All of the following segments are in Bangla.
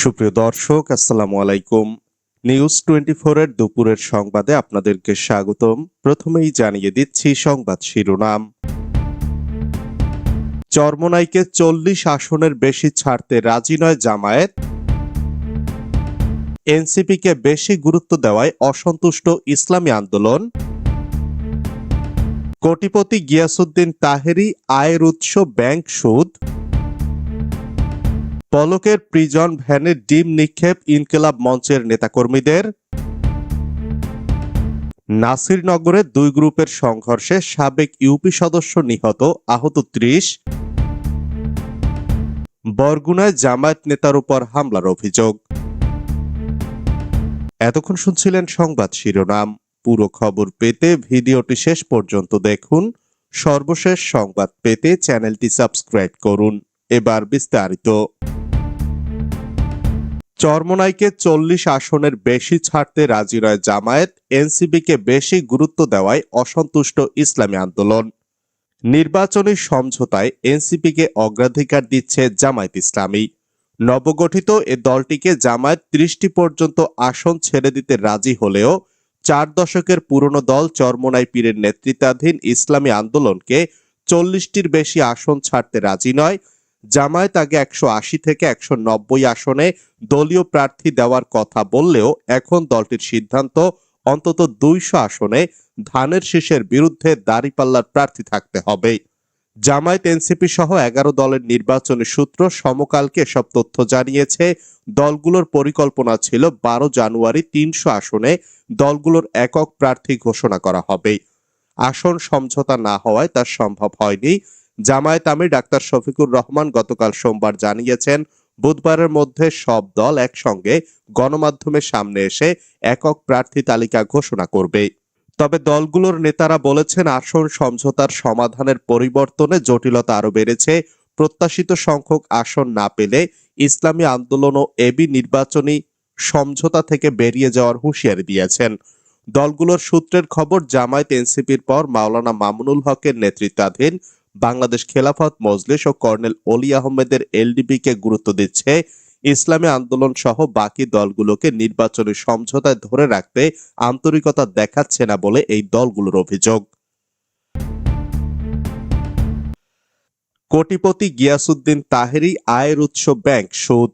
সুপ্রিয় দর্শক, আসসালামু আলাইকুম। নিউজ টোয়েন্টি এর দুপুরের সংবাদে আপনাদেরকে স্বাগতম। প্রথমেই জানিয়ে দিচ্ছি সংবাদ শিরোনাম। চরমনাইকে চল্লিশ আসনের বেশি ছাড়তে রাজি নয় জামায়াত। এনসিপিকে বেশি গুরুত্ব দেওয়ায় অসন্তুষ্ট ইসলামী আন্দোলন। কোটিপতি গিয়াসুদ্দিন তাহেরি আয়ের উৎস ব্যাংক সুদ। পলকের প্রিজন ভ্যানে ডিম নিক্ষেপ ইনকেলাব মঞ্চের নেতাকর্মীদের। নাসিরনগরে দুই গ্রুপের সংঘর্ষে সাবেক ইউপি সদস্য নিহত আহত ত্রিশ। বরগুনায় জামায়াত নেতার উপর হামলার অভিযোগ। এতক্ষণ শুনছিলেন সংবাদ শিরোনাম। পুরো খবর পেতে ভিডিওটি শেষ পর্যন্ত দেখুন। সর্বশেষ সংবাদ পেতে চ্যানেলটি সাবস্ক্রাইব করুন। এবার বিস্তারিত। চরমনাইকে চল্লিশ আসনের বেশি ছাড়তে রাজি নয় জামায়াত। এনসিবিকে বেশি গুরুত্ব দেওয়ায় অসন্তুষ্ট ইসলামী আন্দোলন। নির্বাচনী সমঝোতায় এনসিপিকে অগ্রাধিকার দিচ্ছে জামায়াত ইসলামী। নবগঠিত এ দলটিকে জামায়াত ত্রিশটি পর্যন্ত আসন ছেড়ে দিতে রাজি হলেও চার দশকের পুরনো দল চরমনাই পীরের নেতৃত্বাধীন ইসলামী আন্দোলনকে চল্লিশটির বেশি আসন ছাড়তে রাজি নয়। জামায়াত আগে একশো আশি থেকে একশো নব্বই আসনে দলীয় প্রার্থী দেওয়ার কথা বললেও এখন দলটির সিদ্ধান্ত অন্তত দুইশো আসনে ধানের শীষের বিরুদ্ধে দাঁড়িপাল্লার প্রার্থী থাকতে হবে। জামায়াত, এনসিপি সহ এগারো দলের নির্বাচনী সূত্র সমকালকে সব তথ্য জানিয়েছে। দলগুলোর পরিকল্পনা ছিল বারো জানুয়ারি তিনশো আসনে দলগুলোর একক প্রার্থী ঘোষণা করা হবে। আসন সমঝোতা না হওয়ায় তা সম্ভব হয়নি। জামায়াত আমির ডাক্তার শফিকুর রহমান গতকাল সোমবার জানিয়েছেন, বুধবারের মধ্যে সব দল একসঙ্গে গণমাধ্যমের সামনে এসে একক প্রার্থী তালিকা ঘোষণা করবে। তবে দলগুলোর নেতারা বলেছেন, আসন সমঝোতার সমাধানের পরিবর্তনে জটিলতা আরও বেড়েছে। প্রত্যাশিত সংখ্যক আসন না পেলে ইসলামী আন্দোলন ও এবি নির্বাচনী সমঝোতা থেকে বেরিয়ে যাওয়ার হুঁশিয়ারি দিয়েছেন। দলগুলোর সূত্রের খবর, জামায়াত এনসিপির পর মাওলানা মামুনুল হকের নেতৃত্বাধীন বাংলাদেশ খেলাফত মজলিস ও কর্নেল অলি আহমেদের এলডিপিকে গুরুত্ব দিচ্ছে। ইসলামী আন্দোলন সহ বাকি দলগুলোকে নির্বাচনী সমঝোতায় ধরে রাখতে আন্তরিকতা দেখাচ্ছে না বলে এই দলগুলোর অভিযোগ। কোটিপতি গিয়াসুদ্দিন তাহেরি আয়ের উৎস ব্যাংক, সুদ।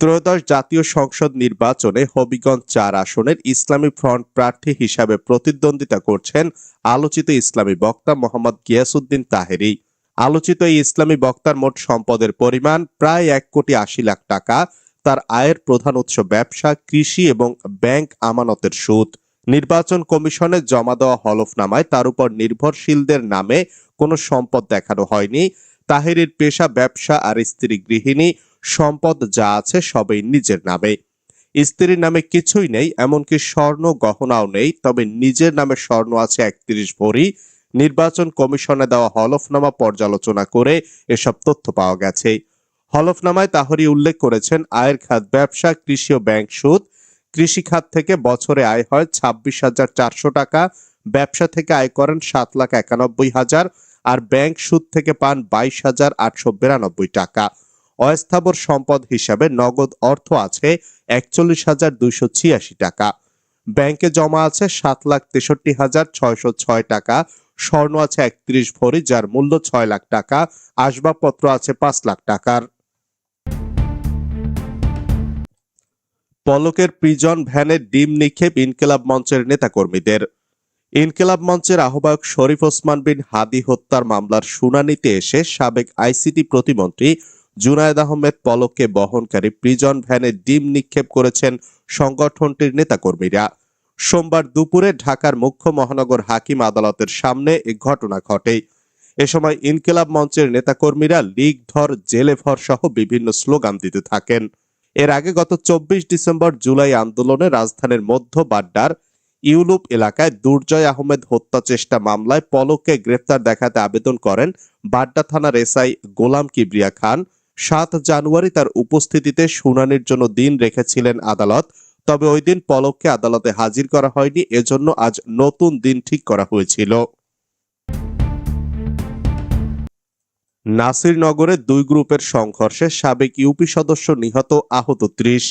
ত্রয়োদশ জাতীয় সংসদ নির্বাচনে হবিগঞ্জ চার আসনের ইসলামী ফ্রন্ট প্রার্থী হিসাবে প্রতিদ্বন্দ্বিতা করছেন আলোচিত ইসলামী বক্তা মোহাম্মদ গিয়াসুদ্দিন তাহেরি। আলোচিত এই ইসলামী বক্তার মোট সম্পদের পরিমাণ প্রায় এক কোটি আশি লাখ টাকা। তার আয়ের প্রধান উৎস ব্যবসা, কৃষি এবং ব্যাংক আমানতের সুদ। নির্বাচন কমিশনে জমা দেওয়া হলফনামায় তার উপর নির্ভরশীলদের নামে কোনো সম্পদ দেখানো হয়নি। তাহেরির পেশা ব্যবসা আর স্ত্রী গৃহিণী সম্পদ যা আছে সবই নিজের নামে। স্ত্রীর নামে কিছুই নেই, এমনকি স্বর্ণ গহনাও নেই, তবে নিজের নামে স্বর্ণ আছে একত্রিশ ভরি। নির্বাচন কমিশনে দেওয়া হলফনামা পর্যালোচনা করে এসব তথ্য পাওয়া গেছে। হলফনামায় তাহরি উল্লেখ করেছেন, আয়ের খাত ব্যবসা, কৃষি ও ব্যাংক সুদ। কৃষি খাত থেকে বছরে আয় হয় ছাব্বিশ হাজার চারশো টাকা, ব্যবসা থেকে আয় করেন সাত লাখ একানব্বই হাজার, আর ব্যাংক সুদ থেকে পান বাইশ হাজার আটশো বিরানব্বই টাকা। অস্থাবর সম্পদ হিসাবে নগদ অর্থ আছে একচল্লিশ হাজার দুইশো ছিয়াশি টাকা। ব্যাংকে জমা আছে সাত লাখ তেষট্টি হাজার ছয়শো ছয় টাকা, স্বর্ণ আছে একত্রিশ ভরি, যার মূল্য ছয় লাখ টাকা, আসবাবপত্র আছে পাঁচ লাখ টাকার। পলকের প্রিজন ভ্যানে ডিম নিক্ষেপ ইনকেলাব মঞ্চের নেতাকর্মীদের। ইনকেলাব মঞ্চের আহ্বায়ক শরীফ ওসমান বিন হাদি হত্যার মামলার শুনানিতে এসে সাবেক আইসিটি প্রতিমন্ত্রী জুনায়দ আহমেদ পলককে বহনকারী প্রিজন ভ্যানে ডিম নিক্ষেপ করেছেন সংগঠনটির নেতাকর্মীরা। সোমবার দুপুরে ঢাকার মুখ্য মহানগর হাকিম আদালতের সামনে এ ঘটনা ঘটে। এ সময় ইনকেলাব মঞ্চের নেতাকর্মীরা লীগ ধর, জেলে ভর সহ বিভিন্ন স্লোগান দিতে থাকেন। এর আগে গত চব্বিশ ডিসেম্বর জুলাই আন্দোলনে রাজধানীর মধ্য বাড্ডার ইউলুপ এলাকায় দুর্জয় আহমেদ হত্যা চেষ্টা মামলায় পলককে গ্রেফতার দেখাতে আবেদন করেন বাড্ডা থানার এসআই গোলাম কিবরিয়া খান। সাত জানুয়ারি তার উপস্থিতিতে শুনানির জন্য দিন রেখেছিলেন আদালত। তবে ওই দিন পলককে আদালতে হাজির করা হয়নি, এজন্য আজ নতুন দিন ঠিক করা হয়েছিল। নাসিরনগরে দুই গ্রুপের সংঘর্ষে সাবেক ইউপি সদস্য নিহত আহত ত্রিশ।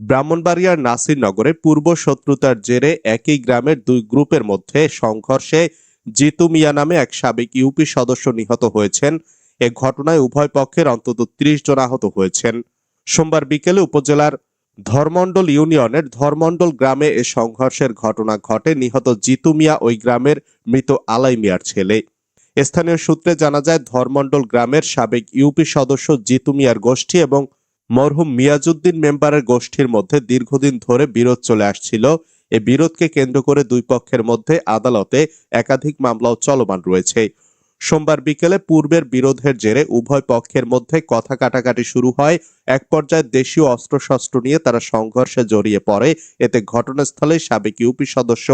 ব্রাহ্মণবাড়িয়ার নাসিরনগরে পূর্ব শত্রুতার জেরে একই গ্রামের দুই গ্রুপের মধ্যে সংঘর্ষে জিতু মিয়া নামে এক সাবেক ইউপি সদস্য নিহত হয়েছেন। এ ঘটনায় উভয় পক্ষের অন্তত ত্রিশ জন আহত হয়েছেন। সোমবার বিকেলে উপজেলার ধর্মণ্ডল ইউনিয়নের ধর্মণ্ডল গ্রামে এ সংঘর্ষের ঘটনা ঘটে। নিহত জিতু মিয়া ওই গ্রামের মৃত আলাই মিয়ার ছেলে। স্থানীয় সূত্রে জানা যায় ধর্মণ্ডল গ্রামের সাবেক ইউপি সদস্য জিতু মিয়ার গোষ্ঠী এবং মরহুম মিয়াজুদ্দিন মেম্বারের গোষ্ঠীর মধ্যে দীর্ঘদিন ধরে বিরোধ চলে আসছিল। এ বিরোধকে কেন্দ্র করে দুই পক্ষের মধ্যে আদালতে একাধিক মামলাও চলমান রয়েছে। সোমবার বিকেলে পূর্বের বিরোধের জেরে উভয় পক্ষের মধ্যে কথা কাটাকাটি শুরু হয়। এক পর্যায়ে দেশীয় অস্ত্রশস্ত্র নিয়ে তারা সংঘর্ষে জড়িয়ে পড়ে। এতে ঘটনাস্থলে সাবেক ইউপি সদস্য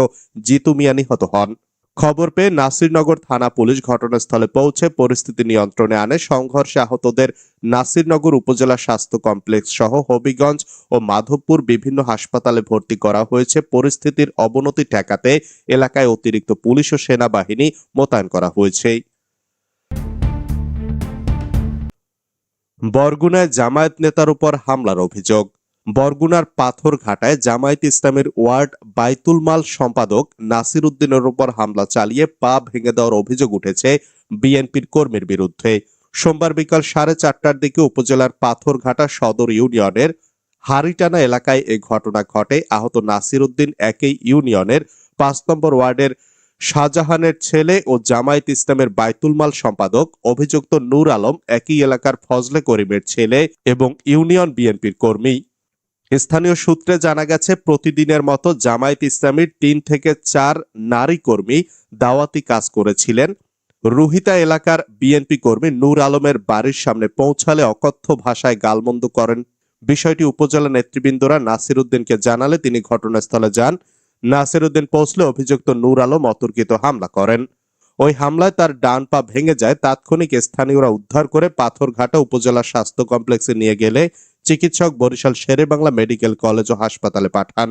জিতু মিয়া নিহত হন। খবর পেয়ে নাসিরনগর থানা পুলিশ ঘটনাস্থলে পৌঁছে পরিস্থিতি নিয়ন্ত্রণে আনে। সংঘর্ষে আহতদের নাসিরনগর উপজেলা স্বাস্থ্য কমপ্লেক্স সহ হবিগঞ্জ ও মাধবপুর বিভিন্ন হাসপাতালে ভর্তি করা হয়েছে। পরিস্থিতির অবনতি ঠেকাতে এলাকায় অতিরিক্ত পুলিশ ও সেনাবাহিনী মোতায়েন করা হয়েছে। বরগুনায় জামায়াত নেতার উপর হামলার অভিযোগ। বরগুনার পাথরঘাটায় জামায়াত ইসলামের ওয়ার্ড বাইতুল মাল সম্পাদক নাসির উদ্দিনের উপর হামলা চালিয়ে পা ভেঙে দেওয়ার অভিযোগ উঠেছে বিএনপির কর্মীর বিরুদ্ধে। সোমবার বিকাল সাড়ে চারটার দিকে উপজেলার পাথরঘাটা সদর ইউনিয়নের হারিটানা এলাকায় এ ঘটনা ঘটে। আহত নাসির উদ্দিন একই ইউনিয়নের পাঁচ নম্বর ওয়ার্ডের শাহজাহানের ছেলে ও জামায়াত ইসলামের বাইতুল মাল সম্পাদক অভিযুক্ত নূর আলম একই এলাকার ফজলে করিমের ছেলে এবং ইউনিয়ন বিএনপির কর্মী। স্থানীয় সূত্রে জানা গেছে, প্রতিদিনের মতো জামায়াত ইসলামীর তিন থেকে চার নারী কর্মী দাওয়াতি কাজ করেছিলেন। রুহিতা এলাকার বিএনপি কর্মী নূর আলমের বাড়ির সামনে পৌঁছালে অকথ্য ভাষায় গালমন্দ করেন। বিষয়টি উপজেলা নেতৃবৃন্দরা নাসির উদ্দিনকে জানালে তিনি ঘটনাস্থলে যান। নাসির উদ্দিন পৌঁছলে অভিযুক্ত নূর আলম অতর্কিত হামলা করেন। ওই হামলায় তার ডান পা ভেঙে যায়। তাৎক্ষণিক স্থানীয়রা উদ্ধার করে পাথরঘাটা উপজেলা স্বাস্থ্য কমপ্লেক্সে নিয়ে গেলে চিকিৎসক বরিশাল শেরে বাংলা মেডিকেল কলেজ ও হাসপাতালে পাঠান।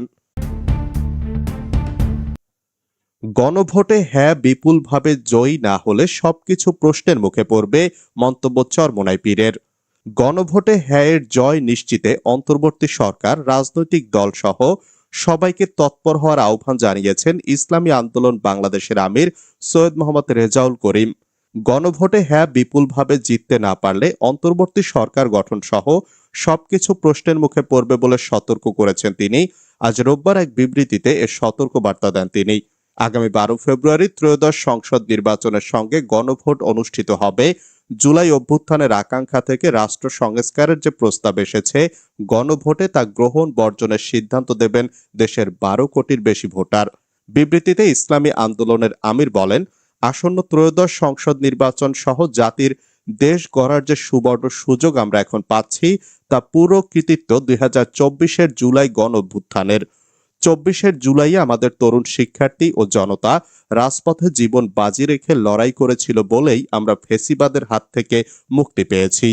গণভোটে হ্যাঁ বিপুলভাবে জয়ী না হলে সবকিছু প্রশ্নের মুখে পড়বে মন্তব্য চরমোনাই পীরের। গণভোটে হ্যাঁ এর জয় নিশ্চিতে অন্তর্বর্তী সরকার, রাজনৈতিক দল সহ সবাইকে তৎপর হওয়ার আহ্বান জানিয়েছেন ইসলামী আন্দোলন বাংলাদেশের আমির সৈয়দ মোহাম্মদ রেজাউল করিম। গণভোটে হ্যাঁ বিপুলভাবে জিততে না পারলে অন্তর্বর্তী সরকার গঠন সহ সবকিছু প্রশ্নের মুখে পড়বে বলে সতর্ক করেছেন তিনি। আজ রোববার এক বিবৃতিতে এর সতর্ক বার্তা দেন তিনি। আগামী বারো ফেব্রুয়ারি ত্রয়োদশ সংসদ নির্বাচনের সঙ্গে গণভোট অনুষ্ঠিত হবে। জুলাই অভ্যুত্থানের আকাঙ্ক্ষা থেকে রাষ্ট্র সংস্কারের যে প্রস্তাব এসেছে, গণভোটে তা গ্রহণ বর্জনের সিদ্ধান্ত দেবেন দেশের বারো কোটির বেশি ভোটার। বিবৃতিতে ইসলামী আন্দোলনের আমির বলেন, আসন্ন ত্রয়োদশ সংসদ নির্বাচন সহ জাতির দেশ গড়ার যে সুবর্ণ সুযোগ আমরা এখন পাচ্ছি, তা পুরো কৃতিত্ব দুই হাজার জুলাই গণ অভ্যুত্থানের চব্বিশের জুলাই আমাদের তরুণ শিক্ষার্থী ও জনতা রাজপথে জীবন বাজি রেখে লড়াই করেছিল বলেই আমরা ফেসিবাদের হাত থেকে মুক্তি পেয়েছি।